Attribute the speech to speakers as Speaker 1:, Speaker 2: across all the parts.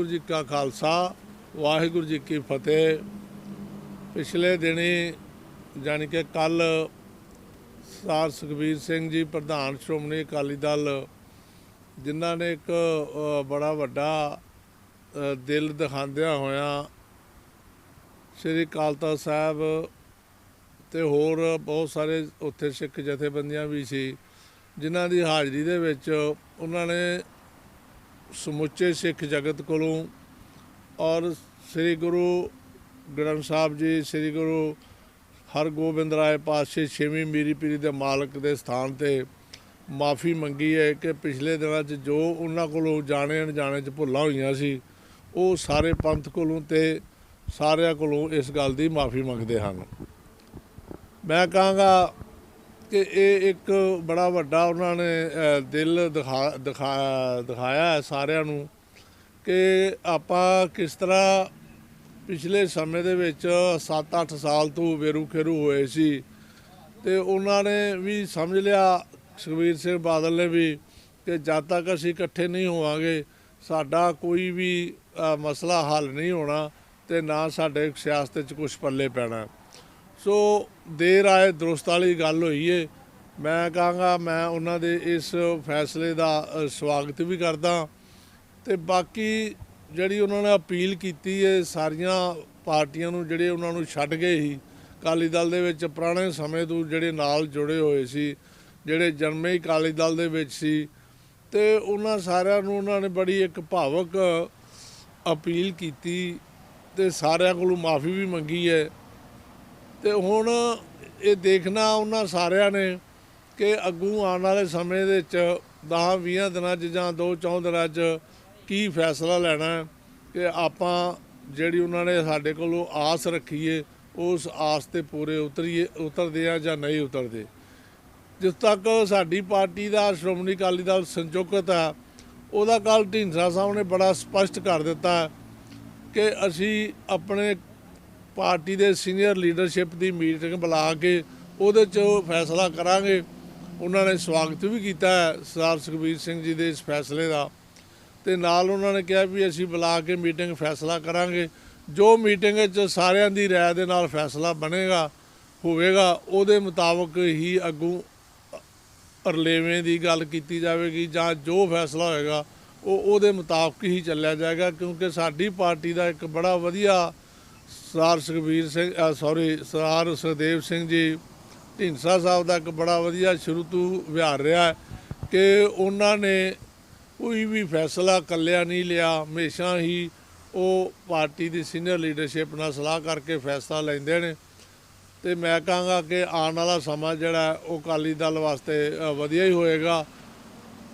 Speaker 1: ਵਾਹਿਗੁਰੂ ਜੀ ਕਾ ਖਾਲਸਾ, ਵਾਹਿਗੁਰੂ ਜੀ ਕੀ ਫਤਿਹ। ਪਿਛਲੇ ਦਿਨੀ ਜਾਣੀ ਕਿ ਕੱਲ ਸਰ ਸੁਖਬੀਰ ਸਿੰਘ ਜੀ, ਪ੍ਰਧਾਨ ਸ਼੍ਰੋਮਣੀ ਅਕਾਲੀ ਦਲ, ਜਿਨ੍ਹਾਂ ਨੇ ਇੱਕ ਬੜਾ ਵੱਡਾ ਦਿਲ ਦਿਖਾਉਂਦਿਆਂ ਹੋਇਆਂ ਸ੍ਰੀ ਅਕਾਲ ਤਖਤ ਸਾਹਿਬ ਤੇ ਹੋਰ ਬਹੁਤ ਸਾਰੇ ਉੱਥੇ ਸਿੱਖ ਜਥੇਬੰਦੀਆਂ ਵੀ ਸੀ, ਜਿਨ੍ਹਾਂ ਦੀ ਹਾਜ਼ਰੀ ਦੇ ਵਿੱਚ ਉਹਨਾਂ ਨੇ ਸਮੁੱਚੇ ਸਿੱਖ ਜਗਤ ਕੋਲੋਂ ਔਰ ਸ੍ਰੀ ਗੁਰੂ ਗ੍ਰੰਥ ਸਾਹਿਬ ਜੀ, ਸ੍ਰੀ ਗੁਰੂ ਹਰਗੋਬਿੰਦ ਰਾਏ ਪਾਤਸ਼ਾਹ ਛੇਵੀਂ ਮੀਰੀ ਪੀਰੀ ਦੇ ਮਾਲਕ ਦੇ ਸਥਾਨ ਤੇ ਮਾਫੀ ਮੰਗੀ ਹੈ ਕਿ ਪਿਛਲੇ ਦਿਨਾਂ 'ਚ ਜੋ ਉਹਨਾਂ ਕੋਲੋਂ ਜਾਣੇ ਅਣਜਾਣੇ 'ਚ ਭੁੱਲਾਂ ਹੋਈਆਂ ਸੀ, ਉਹ ਸਾਰੇ ਪੰਥ ਕੋਲੋਂ ਤੇ ਸਾਰਿਆਂ ਕੋਲੋਂ ਇਸ ਗੱਲ ਦੀ ਮਾਫੀ ਮੰਗਦੇ ਹਨ। ਮੈਂ ਕਹਾਂਗਾ ਕਿ ਇਹ ਇੱਕ ਬੜਾ ਵੱਡਾ ਉਹਨਾਂ ਨੇ ਦਿਲ ਦਿਖਾ ਦਿਖਾ, ਦਿਖਾਇਆ ਹੈ ਸਾਰਿਆਂ ਨੂੰ ਕਿ ਆਪਾਂ ਕਿਸ ਤਰ੍ਹਾਂ ਪਿਛਲੇ ਸਮੇਂ ਦੇ ਵਿੱਚ 7-8 ਸਾਲ ਤੋਂ ਵੇਰੂ ਖੇਰੂ ਹੋਏ ਸੀ ਤੇ ਉਹਨਾਂ ਨੇ ਵੀ ਸਮਝ ਲਿਆ, ਸੁਖਬੀਰ ਸਿੰਘ ਬਾਦਲ ਨੇ ਵੀ, ਕਿ ਜਦ ਤੱਕ ਅਸੀਂ ਇਕੱਠੇ ਨਹੀਂ ਹੋਵਾਂਗੇ, ਸਾਡਾ ਕੋਈ ਵੀ ਮਸਲਾ ਹੱਲ ਨਹੀਂ ਹੋਣਾ ਤੇ ਨਾ ਸਾਡੇ ਸਿਆਸਤ 'ਚ ਕੁਝ ਪੱਲੇ ਪੈਣਾ। ਸੋ ਦੇਰ ਆਏ ਦਰੁਸਤ ਵਾਲੀ ਗੱਲ ਹੋਈ ਏ। ਮੈਂ ਕਹਾਂਗਾ, ਮੈਂ ਉਹਨਾਂ ਦੇ ਇਸ ਫੈਸਲੇ ਦਾ ਸਵਾਗਤ ਵੀ ਕਰਦਾ। ਤੇ ਬਾਕੀ ਜਿਹੜੀ ਉਹਨਾਂ ਨੇ ਅਪੀਲ ਕੀਤੀ ਏ, ਸਾਰੀਆਂ ਪਾਰਟੀਆਂ ਨੂੰ ਜਿਹੜੇ ਉਹਨਾਂ ਨੂੰ ਛੱਡ ਗਏ ਸੀ, ਅਕਾਲੀ ਦਲ ਦੇ ਵਿੱਚ ਪੁਰਾਣੇ ਸਮੇਂ ਤੋਂ ਜਿਹੜੇ ਨਾਲ ਜੁੜੇ ਹੋਏ ਸੀ, ਜਿਹੜੇ ਜਨਮੇ ਹੀ ਅਕਾਲੀ ਦਲ ਦੇ ਵਿੱਚ ਸੀ, ਤੇ ਉਹਨਾਂ ਸਾਰਿਆਂ ਨੂੰ ਉਹਨਾਂ ਨੇ ਬੜੀ ਇੱਕ ਭਾਵਕ ਅਪੀਲ ਕੀਤੀ ਤੇ ਸਾਰਿਆਂ ਕੋਲੋਂ ਮਾਫੀ ਵੀ ਮੰਗੀ ਹੈ ਤੇ ਹੁਣ ਇਹ ਦੇਖਣਾ ਉਹਨਾਂ ਸਾਰਿਆਂ ਨੇ ਕਿ ਅੱਗੂ ਆਉਣ ਵਾਲੇ ਸਮੇਂ ਦੇ ਵਿੱਚ 10-20 ਦਿਨਾਂ 'ਚ ਜਾਂ 2-4 ਦਿਨਾਂ 'ਚ ਕੀ ਫੈਸਲਾ ਲੈਣਾ ਕਿ ਆਪਾਂ ਜਿਹੜੀ ਉਹਨਾਂ ਨੇ ਸਾਡੇ ਕੋਲੋਂ ਆਸ ਰੱਖੀਏ ਉਸ ਆਸ ਤੇ ਪੂਰੇ ਉਤਰੀਏ, ਉਤਰਦੇ ਆ ਜਾਂ ਨਹੀਂ ਉਤਰਦੇ। ਜਿਸ ਤੱਕ ਸਾਡੀ ਪਾਰਟੀ ਦਾ ਸ਼੍ਰੋਮਣੀ ਅਕਾਲੀ ਦਲ ਸੰਯੁਕਤ ਹੈ ਉਹਦਾ ਕੱਲ ਢੀਂਡਸਾ ਸਾਹਿਬ ਨੇ ਬੜਾ ਸਪਸ਼ਟ ਕਰ ਦਿੱਤਾ ਕਿ ਅਸੀਂ ਆਪਣੇ ਪਾਰਟੀ ਦੇ ਸੀਨੀਅਰ ਲੀਡਰਸ਼ਿਪ ਦੀ ਮੀਟਿੰਗ ਬੁਲਾ ਕੇ ਉਹਦੇ 'ਚ ਫੈਸਲਾ ਕਰਾਂਗੇ। ਉਹਨਾਂ ਨੇ ਸਵਾਗਤ ਵੀ ਕੀਤਾ ਹੈ ਸਰਦਾਰ ਸੁਖਬੀਰ ਸਿੰਘ ਜੀ ਦੇ ਇਸ ਫੈਸਲੇ ਦਾ। ਤੇ ਨਾਲ ਉਹਨਾਂ ਨੇ ਕਿਹਾ ਵੀ ਅਸੀਂ ਬੁਲਾ ਕੇ ਮੀਟਿੰਗ ਫੈਸਲਾ ਕਰਾਂਗੇ। ਜੋ ਮੀਟਿੰਗ 'ਚ ਸਾਰਿਆਂ ਦੀ ਰਾਏ ਦੇ ਨਾਲ ਫੈਸਲਾ ਬਣੇਗਾ, ਹੋਵੇਗਾ, ਉਹਦੇ ਮੁਤਾਬਕ ਹੀ ਅੱਗੋਂ ਰਲੇਵੇਂ ਦੀ ਗੱਲ ਕੀਤੀ ਜਾਵੇਗੀ ਜਾਂ ਜੋ ਫੈਸਲਾ ਹੋਏਗਾ, ਉਹ ਉਹਦੇ ਮੁਤਾਬਕ ਹੀ ਚੱਲਿਆ ਜਾਏਗਾ ਕਿਉਂਕਿ ਸਾਡੀ ਪਾਰਟੀ ਦਾ ਇੱਕ ਬੜਾ ਵਧੀਆ ਸਰਦਾਰ ਸੁਖਬੀਰ ਸਿੰਘ ਸੌਰੀ ਸਰਦਾਰ ਸੁਖਦੇਵ ਸਿੰਘ ਜੀ, ਢੀਂਡਸਾ ਸਾਹਿਬ ਦਾ ਇੱਕ ਬੜਾ ਵਧੀਆ ਸ਼ੁਰੂ ਤੋਂ ਵਿਹਾਰ ਰਿਹਾ ਕਿ ਉਹਨਾਂ ਨੇ ਕੋਈ ਵੀ ਫੈਸਲਾ ਇਕੱਲਿਆਂ ਨਹੀਂ ਲਿਆ, ਹਮੇਸ਼ਾ ਹੀ ਉਹ ਪਾਰਟੀ ਦੀ ਸੀਨੀਅਰ ਲੀਡਰਸ਼ਿਪ ਨਾਲ ਸਲਾਹ ਕਰਕੇ ਫੈਸਲਾ ਲੈਂਦੇ ਨੇ। ਤੇ ਮੈਂ ਕਹਾਂਗਾ ਕਿ ਆਉਣ ਵਾਲਾ ਸਮਾਂ ਜਿਹੜਾ ਉਹ ਅਕਾਲੀ ਦਲ ਵਾਸਤੇ ਵਧੀਆ ਹੀ ਹੋਏਗਾ।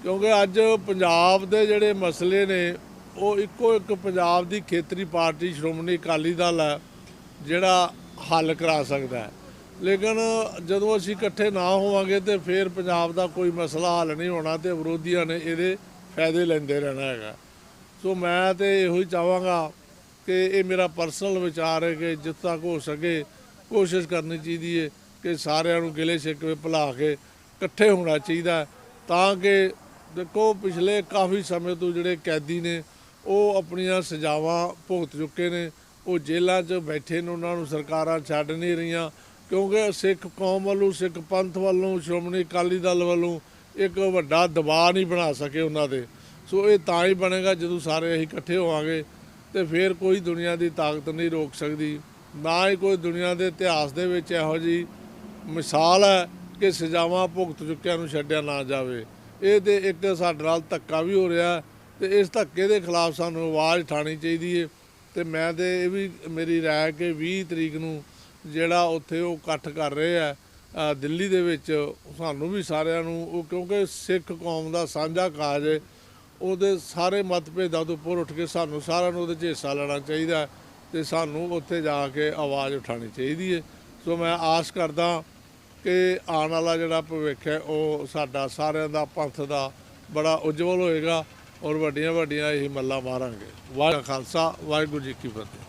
Speaker 1: ਕਿਉਂਕਿ ਅੱਜ ਪੰਜਾਬ ਦੇ ਜਿਹੜੇ ਮਸਲੇ ਨੇ ਉਹ ਇੱਕੋ ਇੱਕ ਪੰਜਾਬ ਦੀ ਖੇਤਰੀ ਪਾਰਟੀ ਸ਼੍ਰੋਮਣੀ ਅਕਾਲੀ ਦਲ ਹੈ, ਜਿਹੜਾ ਹੱਲ ਕਰਾ ਸਕਦਾ ਹੈ। ਲੇਕਿਨ ਜਦੋਂ ਅਸੀਂ ਇਕੱਠੇ ਨਾ ਹੋਵਾਂਗੇ ਤੇ ਫਿਰ ਪੰਜਾਬ ਦਾ ਕੋਈ ਮਸਲਾ ਹੱਲ ਨਹੀਂ ਹੋਣਾ ਤੇ ਵਿਰੋਧੀਆਂ ਨੇ ਇਹਦੇ ਫਾਇਦੇ ਲੈਂਦੇ ਰਹਿਣਾ ਹੈਗਾ। ਸੋ ਮੈਂ ਤੇ ਇਹੋ ਹੀ ਚਾਹਾਂਗਾ ਕਿ ਇਹ ਮੇਰਾ ਪਰਸਨਲ ਵਿਚਾਰ ਹੈ ਕਿ ਜਿੱਥੇ ਤੱਕ ਹੋ ਸਕੇ ਕੋਸ਼ਿਸ਼ ਕਰਨੀ ਚਾਹੀਦੀ ਹੈ ਕਿ ਸਾਰਿਆਂ ਨੂੰ ਗਿਲੇ ਸ਼ਿਕਵੇ ਭੁਲਾ ਕੇ ਇਕੱਠੇ ਹੋਣਾ ਚਾਹੀਦਾ ਤਾਂ ਕਿ ਦੇਖੋ ਪਿਛਲੇ ਕਾਫੀ ਸਮੇਂ ਤੋਂ ਜਿਹੜੇ ਕੈਦੀ ਨੇ ਉਹ ਆਪਣੀਆਂ ਸਜ਼ਾਵਾਂ ਭੁਗਤ ਚੁੱਕੇ ਨੇ। ਉਹ ਜੇਲ੍ਹਾਂ 'ਚ ਬੈਠੇ ਨੇ, ਉਹਨਾਂ ਨੂੰ ਸਰਕਾਰਾਂ ਛੱਡ ਨਹੀਂ ਰਹੀਆਂ। ਕਿਉਂਕਿ ਸਿੱਖ ਕੌਮ ਵੱਲੋਂ, ਸਿੱਖ ਪੰਥ ਵੱਲੋਂ, ਸ਼੍ਰੋਮਣੀ ਅਕਾਲੀ ਦਲ ਵੱਲੋਂ ਇੱਕ ਵੱਡਾ ਦਬਾਅ ਨਹੀਂ ਬਣਾ ਸਕੇ ਉਹਨਾਂ ਦੇ। ਸੋ ਇਹ ਤਾਂ ਹੀ ਬਣੇਗਾ ਜਦੋਂ ਸਾਰੇ ਅਸੀਂ ਇਕੱਠੇ ਹੋਵਾਂਗੇ ਤੇ ਫਿਰ ਕੋਈ ਦੁਨੀਆ ਦੀ ਤਾਕਤ ਨਹੀਂ ਰੋਕ ਸਕਦੀ। ਨਾ ਹੀ ਕੋਈ ਦੁਨੀਆ ਦੇ ਇਤਿਹਾਸ ਦੇ ਵਿੱਚ ਇਹੋ ਜੀ ਮਿਸਾਲ ਹੈ ਕਿ ਸਜ਼ਾਵਾਂ ਭੁਗਤ ਚੁੱਕਿਆਂ ਨੂੰ ਛੱਡਿਆ ਨਾ ਜਾਵੇ। ਇਹ ਤੇ ਇੱਕ ਸਾਡੇ ਨਾਲ ਧੱਕਾ ਵੀ ਹੋ ਰਿਹਾ। ਤੇ ਇਸ ਧੱਕੇ ਦੇ ਖਿਲਾਫ ਸਾਨੂੰ ਆਵਾਜ਼ ਉਠਾਣੀ ਚਾਹੀਦੀ ਹੈ ਤੇ ਮੈਂ ਤੇ ਇਹ ਵੀ ਮੇਰੀ ਰਾਏ ਕਿ 20 ਤਰੀਕ ਨੂੰ ਜਿਹੜਾ ਉੱਥੇ ਉਹ ਇਕੱਠ ਕਰ ਰਹੇ ਆ ਦਿੱਲੀ ਦੇ ਵਿੱਚ, ਸਾਨੂੰ ਵੀ ਸਾਰਿਆਂ ਨੂੰ ਉਹ ਕਿਉਂਕਿ ਸਿੱਖ ਕੌਮ ਦਾ ਸਾਂਝਾ ਕਾਜ ਹੈ ਉਹਦੇ ਸਾਰੇ ਮਤਭੇਦਾਂ ਤੋਂ ਉੱਪਰ ਉੱਠ ਕੇ ਸਾਨੂੰ ਸਾਰਿਆਂ ਨੂੰ ਉਹਦੇ 'ਚ ਹਿੱਸਾ ਲੈਣਾ ਚਾਹੀਦਾ ਹੈ ਤੇ ਸਾਨੂੰ ਉੱਥੇ ਜਾ ਕੇ ਆਵਾਜ਼ ਉਠਾਉਣੀ ਚਾਹੀਦੀ ਹੈ ਸੋ ਮੈਂ ਆਸ ਕਰਦਾ ਕਿ ਆਉਣ ਵਾਲਾ ਜਿਹੜਾ ਭਵਿੱਖ ਹੈ, ਉਹ ਸਾਡਾ ਸਾਰਿਆਂ ਦਾ ਪੰਥ ਦਾ ਬੜਾ ਉਜਵਲ ਹੋਏਗਾ। ਔਰ ਵੱਡੀਆਂ ਵੱਡੀਆਂ ਇਹ ਮੱਲਾਂ ਮਾਰਾਂਗੇ। ਵਾਹਿਗੁਰੂ ਖਾਲਸਾ ਵਾਹਿਗੁਰੂ ਜੀ ਕੀ ਫਤਿਹ।